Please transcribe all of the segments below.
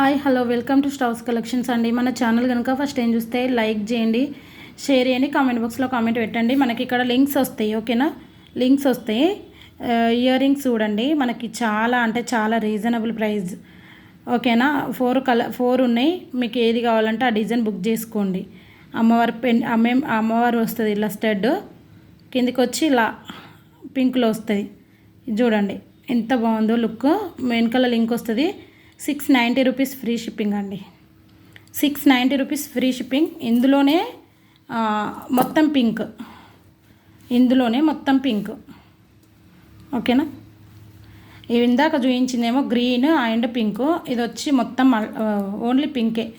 Hi hello welcome to స్టౌస్ collections అండి. మన ఛానల్ కనుక ఫస్ట్ ఏం చూస్తే లైక్ చేయండి షేర్ చేయండి కామెంట్ బాక్స్లో కామెంట్ పెట్టండి. మనకి ఇక్కడ లింక్స్ వస్తాయి ఓకేనా? లింక్స్ వస్తాయి. ఇయర్ రింగ్స్ చూడండి. మనకి చాలా అంటే చాలా రీజనబుల్ ప్రైస్ ఓకేనా? ఫోర్ కలర్ ఫోర్ ఉన్నాయి. మీకు ఏది కావాలంటే ఆ డిజైన్ బుక్ చేసుకోండి. అమ్మవారి పెన్ అమ్మే అమ్మవారు వస్తుంది ఇలా స్టడ్. కిందికి వచ్చి ఇలా పింక్లో వస్తుంది. చూడండి. ఎంత బాగుందో లుక్. వెనకాల లింక్ వస్తుంది. Six ninety rupees free shipping అండి. Six ninety rupees free shipping. ఇందులోనే మొత్తం పింక్. ఇందులోనే మొత్తం పింక్. ఓకేనా? ఇవి ఇందాక చూపించిందేమో గ్రీన్ అండ్ పింక్. ఇది వచ్చి మొత్తం మల్- ఓన్లీ పింకే.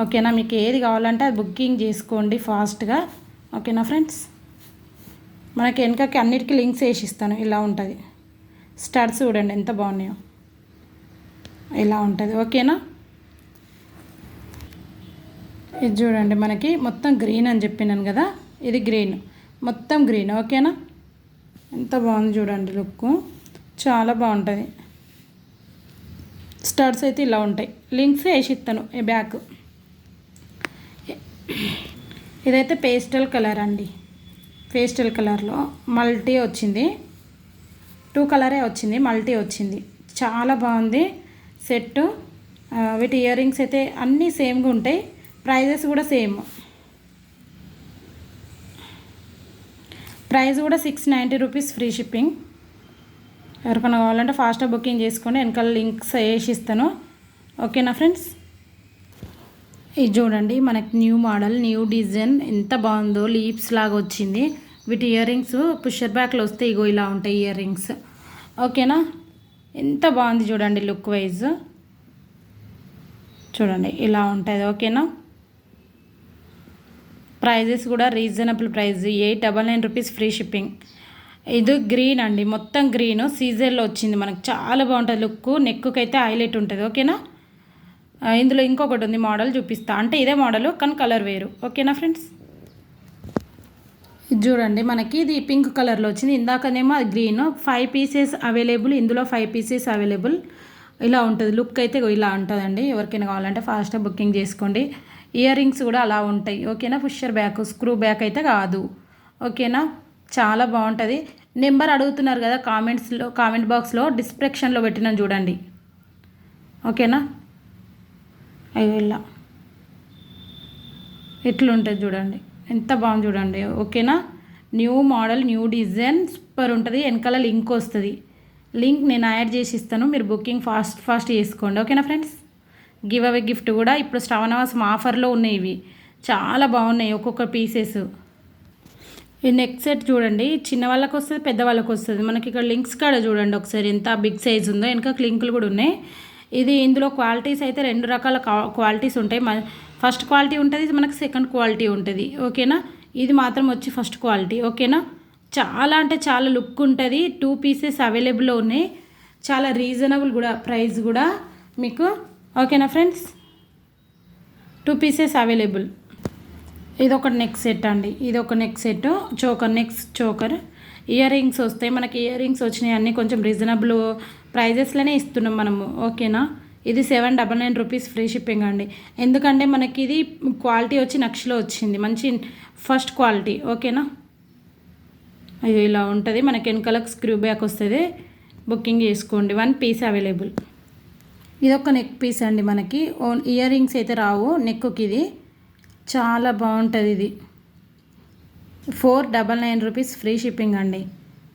ఓకేనా? మీకు ఏది కావాలంటే అది బుకింగ్ చేసుకోండి ఫాస్ట్గా. ఓకేనా ఫ్రెండ్స్? మనకి వెనకకి అన్నిటికీ లింక్స్ వేసి ఇస్తాను. ఇలా ఉంటుంది. స్టడ్స్ చూడండి ఎంత బాగున్నాయో. ఇలా ఉంటుంది? ఓకేనా? ఇది చూడండి మనకి మొత్తం గ్రీన్ అని చెప్పినాను కదా? ఇది గ్రీన్. మొత్తం గ్రీన్. ఓకేనా? ఎంత బాగుంది చూడండి లుక్. చాలా బాగుంటుంది. స్టడ్స్ అయితే ఇలా ఉంటాయి. లింక్స్ వేసి ఇస్తాను ఈ బ్యాక్ ఇదైతే పేస్టల్ కలర్ అండి. పేస్టల్ కలర్లో మల్టీ వచ్చింది. టూ కలరే వచ్చింది. మల్టీ వచ్చింది. చాలా బాగుంది. సెట్ వీటి ఇయర్ రింగ్స్ అయితే అన్నీ సేమ్గా ఉంటాయి. ప్రైజెస్ కూడా సేమ్. ప్రైస్ కూడా six ninety rupees free shipping. ఎవరికైనా కావాలంటే ఫాస్ట్గా బుకింగ్ చేసుకోండి. వెనకాల లింక్స్ వేసి ఇస్తాను. ఓకేనా ఫ్రెండ్స్? ఇది చూడండి మనకి న్యూ మోడల్ న్యూ డిజైన్. ఎంత బాగుందో లీప్స్ లాగా వచ్చింది. వీటి ఇయర్ రింగ్స్ పుషర్ బ్యాక్లో వస్తే ఇగో ఇలా ఉంటాయి ఇయర్ రింగ్స్ ఓకేనా? ఎంత బాగుంది చూడండి లుక్ వైజ్. చూడండి ఇలా ఉంటుంది ఓకేనా? ప్రైజెస్ కూడా reasonable price eight double nine rupees free shipping. ఇది గ్రీన్ అండి మొత్తం గ్రీన్. సీజర్లో వచ్చింది మనకు చాలా బాగుంటుంది లుక్. నెక్కుకి అయితే హైలైట్ ఉంటుంది ఓకేనా? ఇందులో ఇంకొకటి ఉంది మోడల్ చూపిస్తా. అంటే ఇదే మోడల్ కానీ కలర్ వేరు. ఓకేనా ఫ్రెండ్స్? ఇది చూడండి మనకి ఇది పింక్ కలర్లో వచ్చింది. ఇందాకనేమో అది గ్రీన్ ఫైవ్ పీసెస్ అవైలబుల్ ఇందులో ఫైవ్ పీసెస్ అవైలబుల్ ఇలా ఉంటుంది. లుక్ అయితే ఇలా ఉంటుందండి. ఎవరికైనా కావాలంటే ఫాస్ట్గా బుకింగ్ చేసుకోండి. ఇయర్ రింగ్స్ కూడా అలా ఉంటాయి. ఓకేనా? పుషర్ బ్యాక్ స్క్రూ బ్యాక్ అయితే కాదు. ఓకేనా? చాలా బాగుంటుంది. నెంబర్ అడుగుతున్నారు కదా కామెంట్స్లో కామెంట్ బాక్స్లో డిస్క్రిప్షన్లో పెట్టినాను చూడండి. ఓకేనా? అవి ఇలా. ఎట్లుంటుంది చూడండి. ఎంత బాగుంది చూడండి ఓకేనా? New model new design super ఉంటుంది. వెనకాల లింక్ వస్తుంది. లింక్ నేను యాడ్ చేసి ఇస్తాను మీరు బుకింగ్ ఫాస్ట్ ఫాస్ట్ చేసుకోండి. ఓకేనా ఫ్రెండ్స్? గివ్ అవే గిఫ్ట్ కూడా. ఇప్పుడు శ్రవణవాసం ఆఫర్లో ఉన్నాయి ఇవి. చాలా బాగున్నాయి ఒక్కొక్క పీసెస్. ఈ నెక్ సెట్ చూడండి చిన్న వాళ్ళకి వస్తుంది పెద్ద వాళ్ళకి వస్తుంది. మనకి ఇక్కడ లింక్స్ కాడ చూడండి ఒకసారి ఎంత బిగ్ సైజ్ ఉందో. వెనక లింకులు కూడా ఉన్నాయి. ఇది ఇందులో క్వాలిటీస్ అయితే రెండు రకాల క్వాలిటీస్ ఉంటాయి. మ- ఫస్ట్ క్వాలిటీ ఉంటుంది మనకు సెకండ్ క్వాలిటీ ఉంటుంది. ఓకేనా? ఇది మాత్రం వచ్చి ఫస్ట్ క్వాలిటీ. ఓకేనా? చాలా అంటే చాలా లుక్ ఉంటుంది. టూ పీసెస్ అవైలబుల్లో ఉన్నాయి. చాలా రీజనబుల్ కూడా ప్రైస్ కూడా మీకు. ఓకేనా ఫ్రెండ్స్ టూ పీసెస్ అవైలబుల్ ఇది ఒక నెక్ సెట్ అండి. ఇది ఒక neck set choker necks choker ear rings వస్తాయి. మనకి ఇయర్ రింగ్స్ వచ్చినాయి. అన్నీ కొంచెం రీజనబుల్ ప్రైజెస్లోనే ఇస్తున్నాం మనము. ఓకేనా? ఇది seven double nine rupees free shipping అండి. ఎందుకంటే మనకి ఇది క్వాలిటీ వచ్చి నక్షలో వచ్చింది. మంచి ఫస్ట్ క్వాలిటీ. ఓకేనా? అయ్యో ఇలా ఉంటుంది. మనకి వెనకాలకు స్క్రూ బ్యాక్ వస్తుంది. బుకింగ్ చేసుకోండి. One piece available. ఇది ఒక నెక్ పీస్ అండి మనకి. ఓన్ ఇయర్ రింగ్స్ అయితే రావు. నెక్కి ఇది. చాలా బాగుంటుంది ఇది. Four double nine rupees free shipping అండి.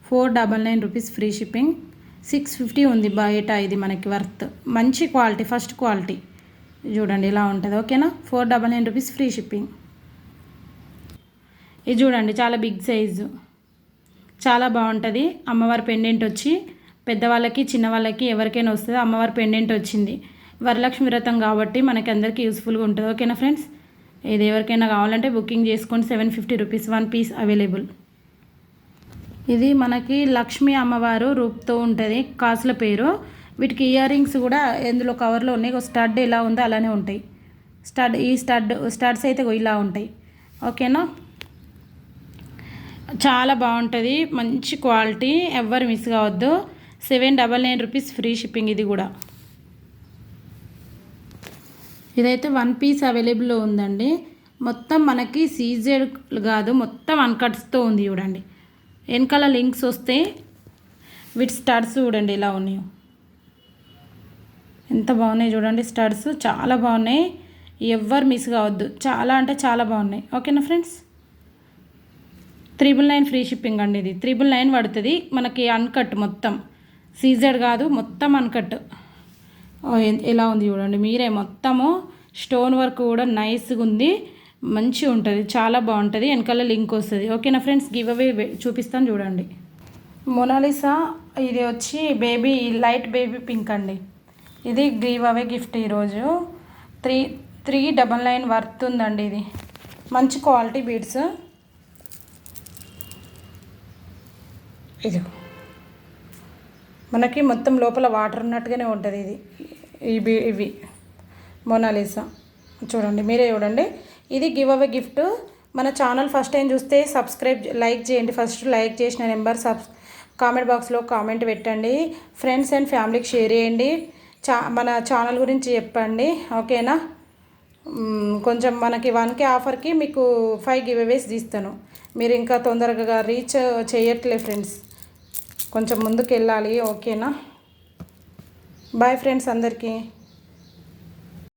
Four double nine rupees free shipping. Six fifty ఉంది బయట ఇది మనకి వర్త్. మంచి క్వాలిటీ ఫస్ట్ క్వాలిటీ. చూడండి ఇలా ఉంటుంది ఓకేనా? Four double nine rupees free shipping. ఇది చూడండి చాలా బిగ్ సైజు. చాలా బాగుంటుంది. అమ్మవారి పెండెంట్ వచ్చి పెద్దవాళ్ళకి చిన్నవాళ్ళకి ఎవరికైనా వస్తుంది అమ్మవారి పెండెంట్ వచ్చింది. వరలక్ష్మి వ్రతం కాబట్టి మనకి అందరికీ యూస్ఫుల్గా ఉంటుంది ఓకేనా ఫ్రెండ్స్? ఇది ఎవరికైనా కావాలంటే బుకింగ్ చేసుకోండి seven fifty rupees one piece available. ఇది మనకి లక్ష్మీ అమ్మవారు రూపుతో ఉంటుంది. కాసుల పేరు. వీటికి ఇయర్ రింగ్స్ కూడా ఎందులో కవర్లో ఉన్నాయి. ఒక స్టడ్ ఎలా ఉందో అలానే ఉంటాయి. స్టడ్ ఈ స్టడ్ స్టడ్స్ అయితే ఇలా ఉంటాయి. ఓకేనా చాలా బాగుంటుంది. మంచి క్వాలిటీ ఎవ్వరు మిస్ కావద్దు. Seven double nine rupees free shipping ఇది కూడా. ఇదైతే వన్ పీస్ అవైలబుల్లో ఉందండి. మొత్తం మనకి సీజెడ్ కాదు. మొత్తం అన్కట్స్తో ఉంది చూడండి. వెనకాల లింక్స్ వస్తే వీటి స్టడ్స్ చూడండి ఇలా ఉన్నాయో. ఎంత బాగున్నాయి చూడండి స్టడ్స్ చాలా బాగున్నాయి. ఎవ్వరు మిస్ కావద్దు. చాలా అంటే చాలా బాగున్నాయి. ఓకేనా friends? Triple nine free shipping అండి ఇది. త్రిబుల్ నైన్ పడుతుంది. మనకి అన్కట్ మొత్తం. సీజర్ కాదు మొత్తం అన్కట్. ఎలా ఉంది చూడండి. మీరే మొత్తము స్టోన్ వర్క్ కూడా నైస్గా ఉంది. మంచిగా ఉంటుంది చాలా బాగుంటుంది వెనకాల లింక్ వస్తుంది. ఓకేనా ఫ్రెండ్స్ గివ్ అవే చూపిస్తాను చూడండి. మొనాలిసా ఇది వచ్చి బేబీ లైట్ బేబీ పింక్ అండి. ఇది గివ్ అవే గిఫ్ట్ ఈరోజు. Three three double nine worth ఉందండి ఇది. మంచి క్వాలిటీ బీడ్స్. ఇది మనకి మొత్తం లోపల వాటర్ ఉన్నట్టుగానే ఉంటుంది ఇది. ఇవి ఇవి. మొనాలిసా. చూడండి మీరే చూడండి. ఇది గివ్ అవే గిఫ్ట్. మన ఛానల్ ఫస్ట్ టైం చూస్తే సబ్స్క్రైబ్ లైక్ చేయండి. ఫస్ట్ లైక్ చేసిన నెంబర్ సబ్ కామెంట్ బాక్స్లో కామెంట్ పెట్టండి. ఫ్రెండ్స్ అండ్ ఫ్యామిలీకి షేర్ చేయండి. చా మన ఛానల్ గురించి చెప్పండి. ఓకేనా? కొంచెం మనకి వన్కే ఆఫర్కి మీకు ఫైవ్ గివ్ అవేస్ తీస్తాను. మీరు ఇంకా తొందరగా రీచ్ చేయట్లే ఫ్రెండ్స్. కొంచెం ముందుకు వెళ్ళాలి ఓకేనా? బాయ్ ఫ్రెండ్స్ అందరికీ.